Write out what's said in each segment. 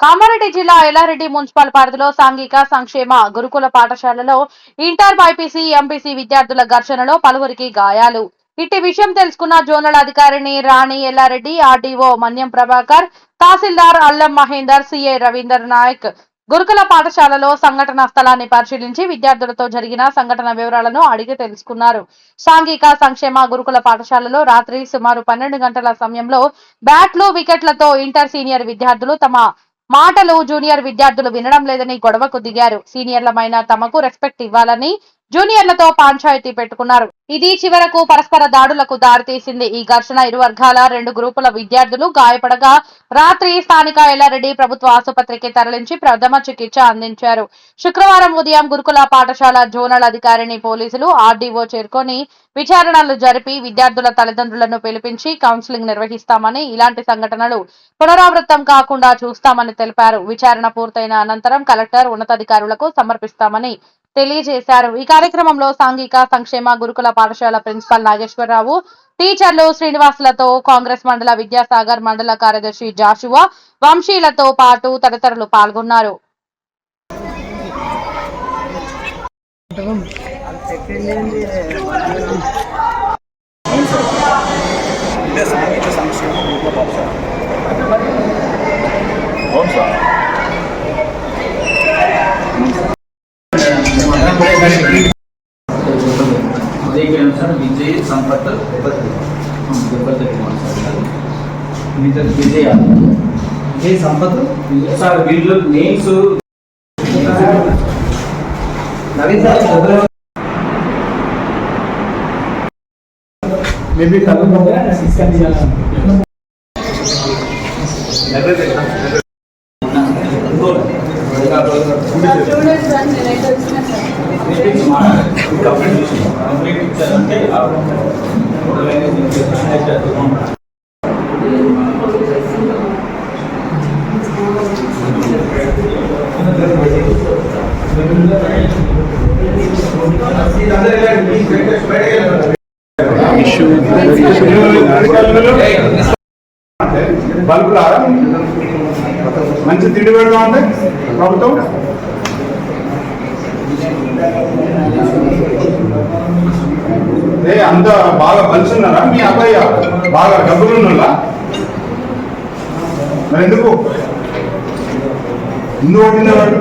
కామారెడ్డి జిల్లా ఎల్లారెడ్డి మున్సిపల్ పరిధిలో సాంఘిక సంక్షేమ గురుకుల పాఠశాలలో ఇంటర్ బైపీసీ ఎంపీసీ విద్యార్థుల ఘర్షణలో పలువురికి గాయాలు. ఇట్టి విషయం తెలుసుకున్న జోనల్ అధికారిని రాణి ఎల్లారెడ్డి ఆర్డీఓ మన్యం ప్రభాకర్ తహసీల్దార్ అల్లం మహేందర్ సిఐ రవీందర్ నాయక్ గురుకుల పాఠశాలలో సంఘటన స్థలాన్ని పరిశీలించి విద్యార్థులతో జరిగిన సంఘటన వివరాలను అడిగి తెలుసుకున్నారు. సాంఘిక సంక్షేమ గురుకుల పాఠశాలలో రాత్రి సుమారు పన్నెండు గంటల సమయంలో బ్యాట్లు వికెట్లతో ఇంటర్ సీనియర్ విద్యార్థులు తమ మాటలు జూనియర్ విద్యార్థులు వినడం లేదని గొడవకు దిగారు. సీనియర్లమైన తమకు రెస్పెక్ట్ ఇవ్వాలని జూనియర్లతో పంచాయతీ పెట్టుకున్నారు. ఇది చివరకు పరస్పర దాడులకు దారితీసింది. ఈ ఘర్షణ ఇరు వర్గాల రెండు గ్రూపుల విద్యార్థులు గాయపడగా రాత్రి స్థానిక ఎల్లారెడ్డి ప్రభుత్వ ఆసుపత్రికి తరలించి ప్రథమ చికిత్స అందించారు. శుక్రవారం ఉదయం గురుకుల పాఠశాల జోనల్ అధికారిని పోలీసులు ఆర్డీఓ చేరుకొని విచారణలు జరిపి విద్యార్థుల తల్లిదండ్రులను పిలిపించి కౌన్సిలింగ్ నిర్వహిస్తామని ఇలాంటి సంఘటనలు పునరావృతం కాకుండా చూస్తామని తెలిపారు. విచారణ పూర్తయిన అనంతరం కలెక్టర్ ఉన్నతాధికారులకు సమర్పిస్తామని తెలియజేశారు. ఇక కార్యక్రమంలో సాంఘిక సంక్షేమ గురుకుల పాఠశాల ప్రిన్సిపల్ నాగేశ్వరరావు టీచర్లు శ్రీనివాసులతో కాంగ్రెస్ మండల విద్యాసాగర్ మండల కార్యదర్శి జాషువా వంశీలతో పాటు తదితరులు పాల్గొన్నారు. అవును విజయ్ సంపత్ సార్ వీళ్ళు names Naveen sir February maybe కలుగుతుందా సిక్స్ కండి బల్బు బల్బులారా మంచి తిండి పెడతా ఉంది ప్రభుత్వం? ఏ అంత బాగా పలుచున్నారా మీ అబ్బాయి బాగా డబ్బులున్నా మరి ఎందుకు? ఎందుకు కొట్టినవాడు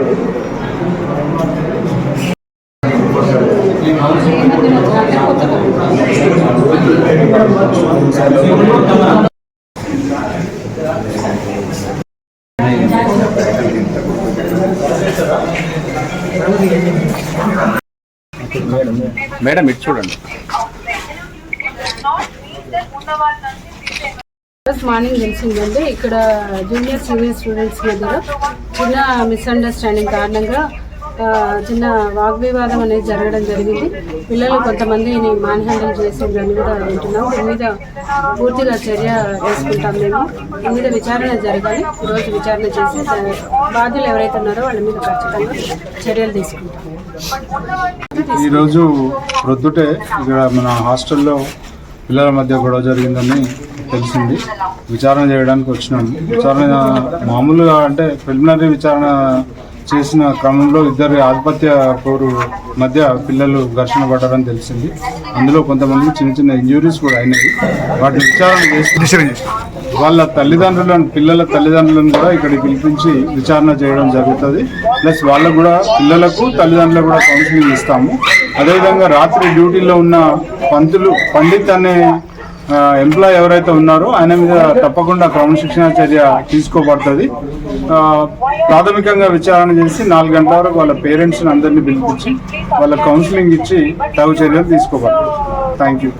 మేడం ఇటు చూడండి. ఫస్ట్ మార్నింగ్ తెలిసిందంటే ఇక్కడ జూనియర్ సీనియర్ స్టూడెంట్స్ మధ్యలో చిన్న మిస్అండర్స్టాండింగ్ కారణంగా చిన్న వాగ్వివాదం అనేది జరగడం జరిగింది. పిల్లలు కొంతమందిని మాన్ హ్యాండిల్ చేసిందని కూడా వింటున్నాం. దీని మీద పూర్తిగా చర్య తీసుకుంటాం మేము. దీని మీద విచారణ జరగాలి. ఈరోజు విచారణ చేసి బాధ్యులు ఎవరైతే ఉన్నారో వాళ్ళ మీద ఖచ్చితంగా చర్యలు తీసుకుంటాం. ఈరోజు ప్రొద్దుటే ఇక్కడ మన హాస్టల్లో పిల్లల మధ్య గొడవ జరిగిందని తెలిసింది. విచారణ చేయడానికి వచ్చినాం. విచారణ మామూలుగా అంటే ప్రిలిమినరీ విచారణ చేసిన క్రమంలో ఇద్దరి ఆధిపత్య పోరు మధ్య పిల్లలు ఘర్షణ పడ్డారని తెలిసింది. అందులో కొంతమంది చిన్న చిన్న ఇంజురీస్ కూడా అయినాయి. వాటిని విచారణ చేసి. వాళ్ళ తల్లిదండ్రులను పిల్లల తల్లిదండ్రులను కూడా ఇక్కడికి పిలిపించి విచారణ చేయడం జరుగుతుంది. ప్లస్ వాళ్ళకు కూడా పిల్లలకు తల్లిదండ్రులకు కూడా కౌన్సిలింగ్ ఇస్తాము. అదేవిధంగా రాత్రి డ్యూటీలో ఉన్న పంతులు పండిత్ అనే ఎంప్లాయ్ ఎవరైతే ఉన్నారో ఆయన మీద తప్పకుండా క్రమశిక్షణ చర్య తీసుకోబడుతుంది. ప్రాథమికంగా విచారణ చేసి నాలుగు గంటల వరకు వాళ్ళ పేరెంట్స్ని అందరినీ పిలిపించి వాళ్ళ కౌన్సిలింగ్ ఇచ్చి తగు చర్యలు తీసుకోబడుతుంది థ్యాంక్ యూ